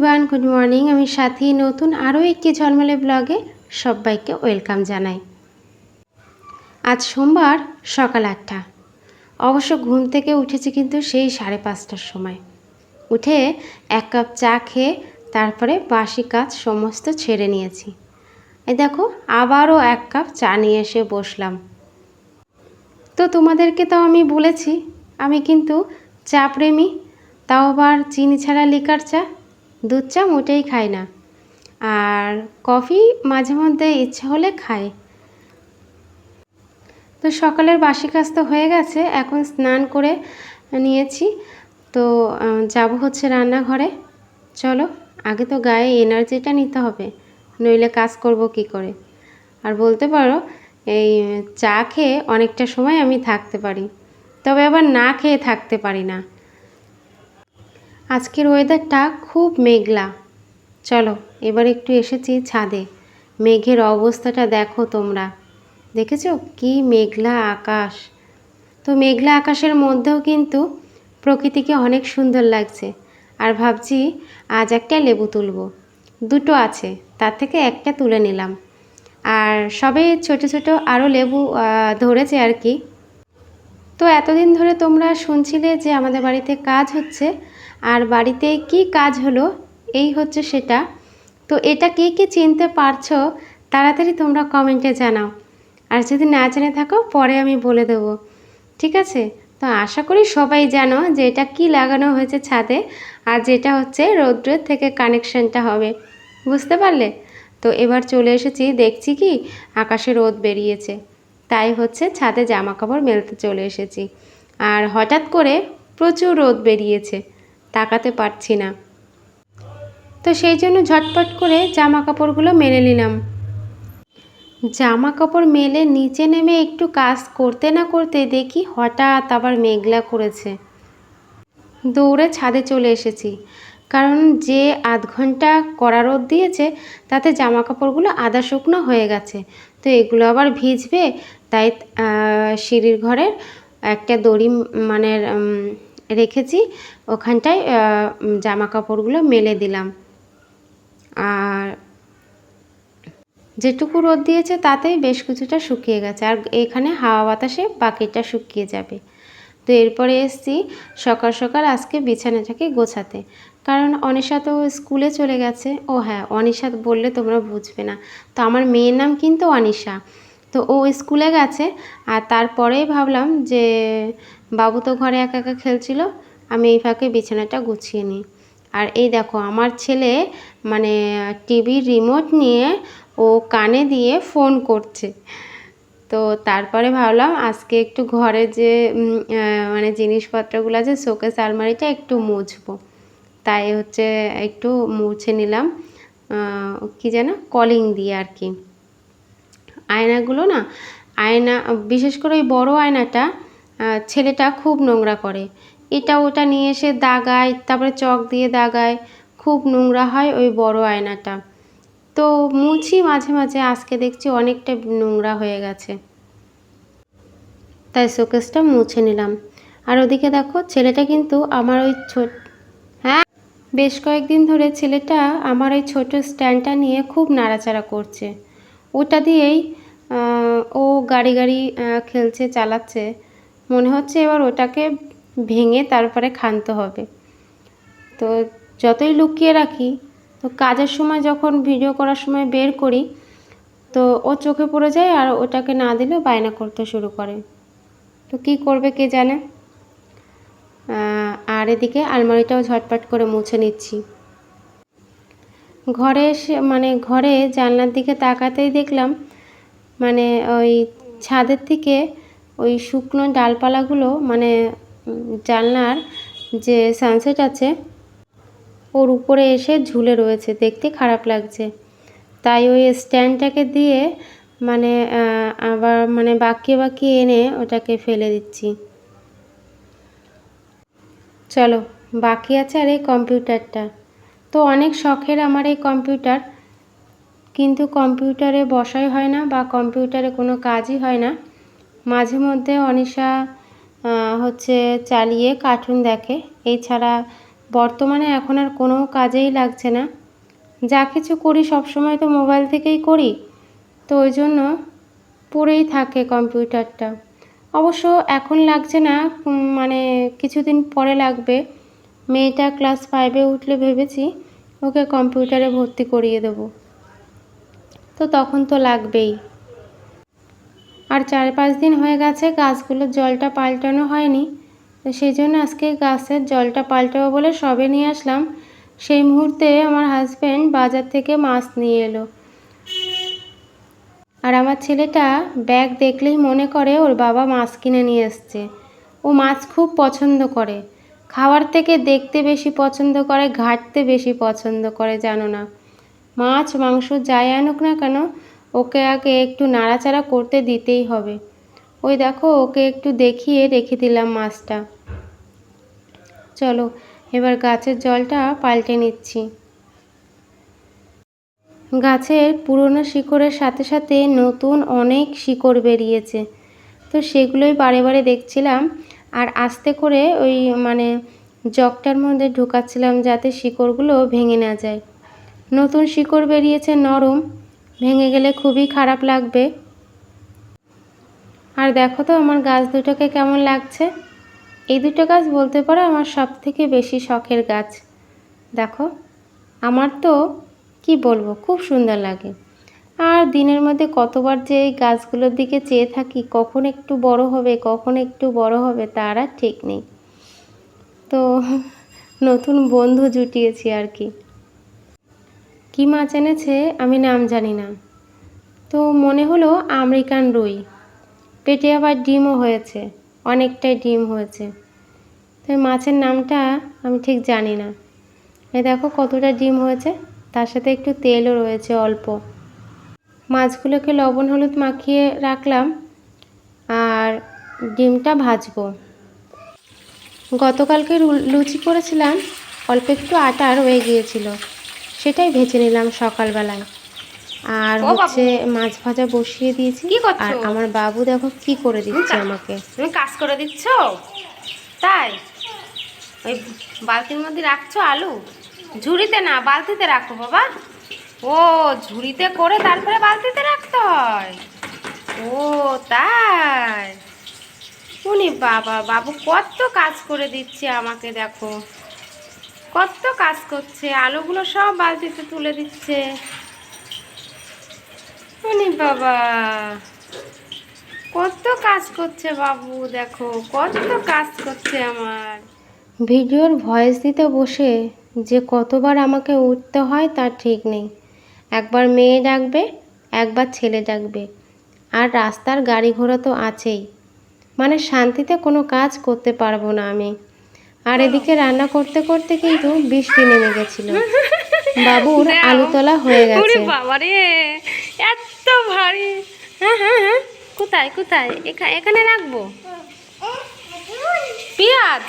Everyone good morning আমি সাথী, নতুন আরও একটি ঝলমলে ব্লগে সবাইকে ওয়েলকাম জানাই। আজ সোমবার সকাল আটটা। অবশ্য ঘুম থেকে উঠেছি কিন্তু সেই সাড়ে পাঁচটার সময়। উঠে এক কাপ চা খেয়ে তারপরে বাসি কাজ সমস্ত ছেড়ে নিয়েছি। এই দেখো, আবারও এক কাপ চা নিয়ে এসে বসলাম। তো তোমাদেরকে তাও আমি বলেছি, আমি কিন্তু চা প্রেমী, তাও আবার চিনি ছাড়া লিকার চা। দুধ চা মোটেই খাই না। আর কফি মাঝে মধ্যে ইচ্ছা হলে খাই তো সকালের বাসি কাজ তো হয়ে গেছে, এখন স্নান করে নিয়েছি। তো যাব হচ্ছে রান্নাঘরে। চলো, আগে তো গায়ে এনার্জিটা নিতে হবে, নইলে কাজ করব কি করে? আর বলতে পারো, এই চা খেয়ে অনেকটা সময় আমি থাকতে পারি। তবে আবার না খেয়ে থাকতে পারি না। আজকের ওয়েদারটা খুব মেঘলা। চলো, এবার একটু এসেছি ছাদে। মেঘের অবস্থাটা দেখো তোমরা। দেখেছ? কি মেঘলা আকাশ। তো মেঘলা আকাশের মধ্যেও কিন্তু প্রকৃতিকে অনেক সুন্দর লাগছে। আর ভাবছি আজ একটা লেবু তুলব। দুটো আছে, তার থেকে একটা তুলে নিলাম। আর সবে ছোট ছোট আরও লেবু ধরেছে আর কি। তো এতদিন ধরে তোমরা শুনছিলে যে আমাদের বাড়িতে কাজ হচ্ছে। আর বাড়িতে কি কাজ হলো? এই হচ্ছে সেটা। তো এটা কে কে চিনতে পারছ, তাড়াতাড়ি তোমরা কমেন্টে জানাও। আর যদি না জেনে থাকো, পরে আমি বলে দেবো। ঠিক আছে? তো আশা করি সবাই জানো যে এটা কি লাগানো হয়েছে ছাদে আর যেটা হচ্ছে রৌদ্রের থেকে কানেকশনটা হবে। বুঝতে পারলে? তো এবার চলে এসেছি, দেখছি কি আকাশে রোদ বেরিয়েছে। তাই হচ্ছে ছাদে জামা কাপড় মেলতে চলে এসেছি। আর হঠাৎ করে প্রচুর রোদ বেরিয়েছে। তাকাতে পারছি না। তো সেই জন্য ঝটপট করে জামা কাপড়গুলো মেলে নিলাম। জামা কাপড় মেলে নিচে নেমে একটু কাজ করতে না করতে দেখি হঠাৎ আবার মেঘলা করেছে। দৌড়ে ছাদে চলে এসেছি। কারণ যে আধ ঘণ্টা কড়া রোদ দিয়েছে, তাতে জামা কাপড়গুলো আদা শুকনো হয়ে গেছে। তো এগুলো আবার ভিজবে, তাই সিঁড়ির ঘরের একটা দড়ি মানে রেখেছি, ওখানটায় জামা কাপড়গুলো মেলে দিলাম। আর যেটুকু রোদ দিয়েছে তাতেই বেশ কিছুটা শুকিয়ে গেছে। আর এখানে হাওয়া বাতাসে বাকিটা শুকিয়ে যাবে। তো এরপরে এসছি সকাল সকাল আজকে বিছানাটাকে গোছাতে। কারণ অনিশা তো স্কুলে চলে গেছে। ও হ্যাঁ অনিশা বললে তোমরা বুঝবে না। তো আমার মেয়ের নাম কিন্তু অনিশা। তো ও স্কুলে গেছে, আর তারপরেই ভাবলাম যে বাবু তো ঘরে একা একা খেলছিল, আমি এই ফাঁকে বিছানাটা গুছিয়ে নিই। আর এই দেখো, আমার ছেলে মানে টিভির রিমোট নিয়ে ও কানে দিয়ে ফোন করছে। তো তারপরে ভাবলাম আজকে একটু ঘরে যে মানে জিনিসপত্রগুলো আছে, শোকেস আলমারিটা একটু মুছবো। তাই হচ্ছে একটু মুছে নিলাম কি যেন, কলিং দিয়ে আর কি। আয়নাগুলো না, আয়না, বিশেষ করে ওই বড়ো আয়নাটা ছেলেটা খুব নোংরা করে। এটা ওটা নিয়ে এসে দাগায়, তারপরে চক দিয়ে দাগায়। খুব নোংরা হয় ওই বড় আয়নাটা। তো মুছি মাঝে মাঝে, আজকে দেখছি অনেকটা নোংরা হয়ে গেছে। তাই শোকেসটা মুছে নিলাম। আর ওদিকে দেখো, ছেলেটা কিন্তু আমার ওই ছোট হ্যাঁ? বেশ কয়েকদিন ধরে ছেলেটা আমার ওই ছোট স্ট্যান্ডটা নিয়ে খুব নাড়াচাড়া করছে। ওটা দিয়েই ও গাড়ি গাড়ি খেলছে, চালাচ্ছে। মনে হচ্ছে এবার ওটাকে ভেঙে তারপরে খানতে হবে। তো যতই লুকিয়ে রাখি, তো কাজের সময় যখন ভিডিও করার সময় বের করি, তো ও চোখে পড়ে যায় আর ওটাকে না দিলে বায়না করতে শুরু করে। তো কি করবে কে জানে? আর এদিকে আলমারিটাও ঝটপট করে মুছে নিচ্ছি। ঘরে এসে মানে ঘরে জানলার দিকে তাকাতেই দেখলাম মানে ওই ছাদের থেকে ওই শুকনো ডালপালাগুলো মানে জানলার যে সানসেট আছে, ওর উপরে এসে ঝুলে রয়েছে। দেখতে খারাপ লাগছে। তাই ওই স্ট্যান্ডটাকে দিয়ে মানে আবার মানে বাঁকিয়ে বাঁকিয়ে এনে ওটাকে ফেলে দিচ্ছি। চলো, বাকি আছে আর এই কম্পিউটারটা। তো অনেক শখের আমার এই কম্পিউটার। কিন্তু কম্পিউটারে বসাই হয় না বা কম্পিউটারে কোনো কাজই হয় না। মাঝে মধ্যে অনিশা হচ্ছে চালিয়ে কার্টুন দেখে। এছাড়া বর্তমানে এখন আর কোনো কাজেই লাগছে না। যা কিছু করি সবসময় তো মোবাইল থেকেই করি। তো ওই জন্য পড়েই থাকে কম্পিউটারটা। অবশ্য এখন লাগছে না মানে কিছুদিন পরে লাগবে। মেয়েটা ক্লাস ফাইভে উঠলে ভেবেছি ওকে কম্পিউটারে ভর্তি করিয়ে দেবো। তো তখন তো লাগবেই। আর চার পাঁচ দিন হয়ে গেছে গাছগুলোর জলটা পাল্টানো হয়নি। তো সেই জন্য আজকে গাছের জলটা পাল্টাবো বলে সবে নিয়ে আসলাম। সেই মুহূর্তে আমার হাজব্যান্ড বাজার থেকে মাছ নিয়ে এলো। আর আমার ছেলেটা ব্যাগ দেখলেই মনে করে ওর বাবা মাছ কিনে নিয়ে এসছে। ও মাছ খুব পছন্দ করে। খাওয়ার থেকে দেখতে বেশি পছন্দ করে, ঘাটতে বেশি পছন্দ করে, জানো না। মাছ, মাংস যাই আনুক না কেন ওকে আগে একটু নাড়াচাড়া করতে দিতেই হবে। ওই দেখো, ওকে একটু দেখিয়ে রেখে দিলাম মাছটা। চলো, এবার গাছের জলটা পাল্টে নিচ্ছি। গাছের পুরনো শিকড়ের সাথে সাথে নতুন অনেক শিকড় বেরিয়েছে। তো সেগুলোই বারে বারে দেখছিলাম আর আস্তে করে ওই মানে জগটার মধ্যে ঢোকাচ্ছিলাম যাতে শিকড়গুলো ভেঙে না যায়। নতুন শিকড় বেরিয়েছে নরম ভেঙে গেলে খুবই খারাপ লাগবে। আর দেখো তো, আমার গাছ দুটোকে কেমন লাগছে? এই দুটো গাছ বলতে পারো আমার সব থেকে বেশি শখের গাছ। দেখো, আমার তো কি বলব, খুব সুন্দর লাগে। আর দিনের মধ্যে কতবার যে এই গাছগুলোর দিকে চেয়ে থাকি, কখন একটু বড় হবে, কখন একটু বড় হবে, তার আর ঠিক নেই। তো নতুন বন্ধু জুটিয়েছি আর কি। কী মাছ এনেছে আমি নাম জানি না। তো মনে হলো আমেরিকান রুই। পেটে আবার ডিমও হয়েছে, অনেকটাই ডিম হয়েছে। তো মাছের নামটা আমি ঠিক জানি না। এই দেখো কতটা ডিম হয়েছে, তার সাথে একটু তেলও রয়েছে অল্প। মাছগুলোকে লবণ হলুদ মাখিয়ে রাখলাম আর ডিমটা ভাজবো। গতকালকে লুচি করেছিলাম, অল্প একটু আটা রয়ে গিয়েছিল। সেটাই ভেজে নিলাম সকালবেলায়। আর হচ্ছে মাছ ভাজা বসিয়ে দিয়েছি? আর আমার বাবু দেখো কি করে দিচ্ছে আমাকে। তুমি কাজ করে দিচ্ছ? তাই? ওই বালতির মধ্যে রাখছো আলু? ঝুড়িতে না বালতিতে রাখো বাবা। ও ঝুড়িতে করে তারপরে বালতিতে রাখতে হয়। ও তাই। উনি বাবা বাবু কত কাজ করে দিচ্ছে আমাকে দেখো। কত কাজ করছে, আলুগুলো সব বালতিতে তুলে দিচ্ছে। বাবা, কত কাজ করছে বাবু, দেখো, কত কাজ করছে আমার। ভিডিওর ভয়েস দিতে বসে যে কতবার আমাকে উঠতে হয় তার ঠিক নেই। একবার মেয়ে ডাকবে, একবার ছেলে ডাকবে। আর রাস্তার গাড়ি ঘোড়া তো আছেই। মানে শান্তিতে কোনো কাজ করতে পারব না আমি। আর এদিকে রান্না করতে করতে কিন্তু বৃষ্টি নেমে গেছিল। বাবুর আলু তোলা হয়ে গেছে। বাবা রে এত ভারী। হ্যাঁ হ্যাঁ হ্যাঁ। কোথায় কোথায়? এখা- এখানে রাখব? পেঁয়াজ?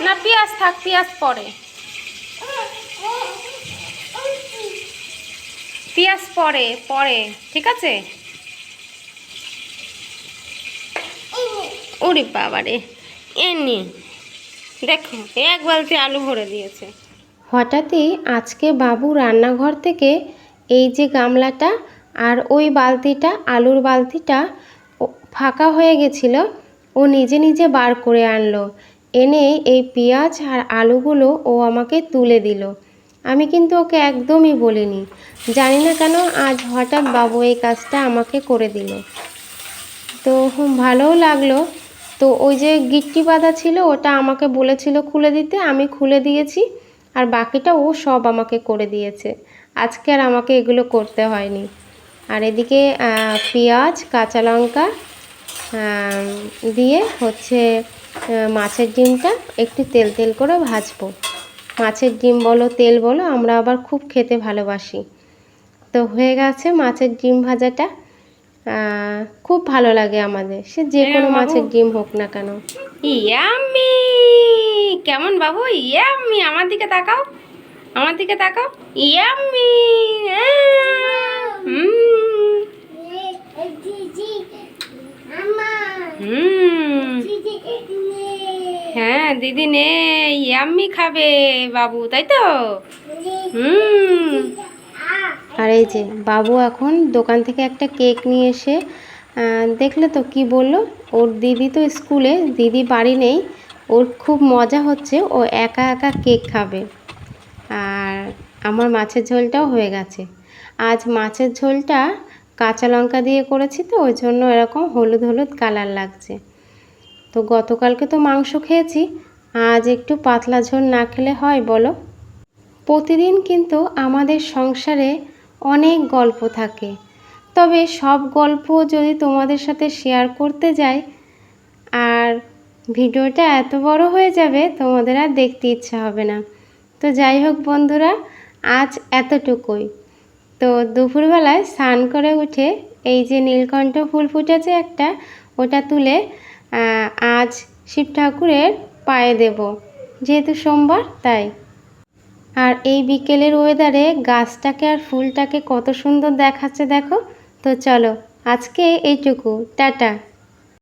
না পেঁয়াজ থাক পেঁয়াজ পরে। পেঁয়াজ পরে পরে ঠিক আছে? ওরে বাবা রে এমনি দেখো এক বালতি আলু ভরে দিয়েছে। হঠাৎই আজকে বাবু রান্নাঘর থেকে এই যে গামলাটা আর ওই বালতিটা, আলুর বালতিটা ফাঁকা হয়ে গেছিল, ও নিজে নিজে বার করে আনলো। এনে এই পেঁয়াজ আর আলুগুলো ও আমাকে তুলে দিল। আমি কিন্তু ওকে একদমই বলিনি। জানি না কেন আজ হঠাৎ বাবু এই কাজটা আমাকে করে দিল। তো ভালোও লাগল। তো ওই যে গিট্টি বাঁধা ছিল, ওটা আমাকে বলেছিল খুলে দিতে, আমি খুলে দিয়েছি, আর বাকিটা ও সব আমাকে করে দিয়েছে। আজকে আর আমাকে এগুলো করতে হয়নি। আর এদিকে পেঁয়াজ, কাঁচা লঙ্কা দিয়ে হচ্ছে মাছের ডিমটা একটু তেল তেল করে ভাজবো। মাছের ডিম বলো, তেল বলো, আমরা আবার খুব খেতে ভালোবাসি। তো হয়ে গেছে মাছের ডিম ভাজাটা। খুব ভালো লাগে আমাদের। সে যে হ্যাঁ, কোনো মাছের ডিম হোক না কেন। ইয়াম্মি! কেমন বাবু? ইয়াম্মি! আমার দিকে তাকাও। আমার দিকে তাকাও। ইয়াম্মি! হুম। হুম হ্যাঁ দিদি নেই। ইয়াম্মি খাবে বাবু তাই তো? হুম। আর এই যে বাবু এখন দোকান থেকে একটা কেক নিয়ে এসে দেখলে তো কি বলল? ওর দিদি তো স্কুলে, দিদি বাড়ি নেই, ওর খুব মজা হচ্ছে, ও একা একা কেক খাবে। আর আমার মাছের ঝোলটাও হয়ে গেছে। আজ মাছের ঝোলটা কাঁচা লঙ্কা দিয়ে করেছি তো, ওই জন্য এরকম হলুদ হলুদ কালার লাগছে। তো গতকালকে তো মাংস খেয়েছি, আজ একটু পাতলা ঝোল না খেলে হয় বলো? প্রতিদিন কিন্তু আমাদের সংসারে অনেক গল্প থাকে। তবে সব গল্প যদি তোমাদের সাথে শেয়ার করতে যাই, আর ভিডিওটা এত বড় হয়ে যাবে, তোমাদের আর দেখতে ইচ্ছা হবে না। তো যাই হোক বন্ধুরা, আজ এতটুকুই। তো দুপুরবেলায় স্নান করে উঠে এই যে নীলকণ্ঠ ফুল ফুটেছে একটা, ওটা তুলে আজ শিব ঠাকুরের পায়ে দেব। যেহেতু সোমবার, তাই। আর এই বিকেলের ওয়েদারে গাছটাকে আর ফুলটাকে কত সুন্দর দেখাচ্ছে দেখো? তো চলো, আজকে এইটুকু, টাটা।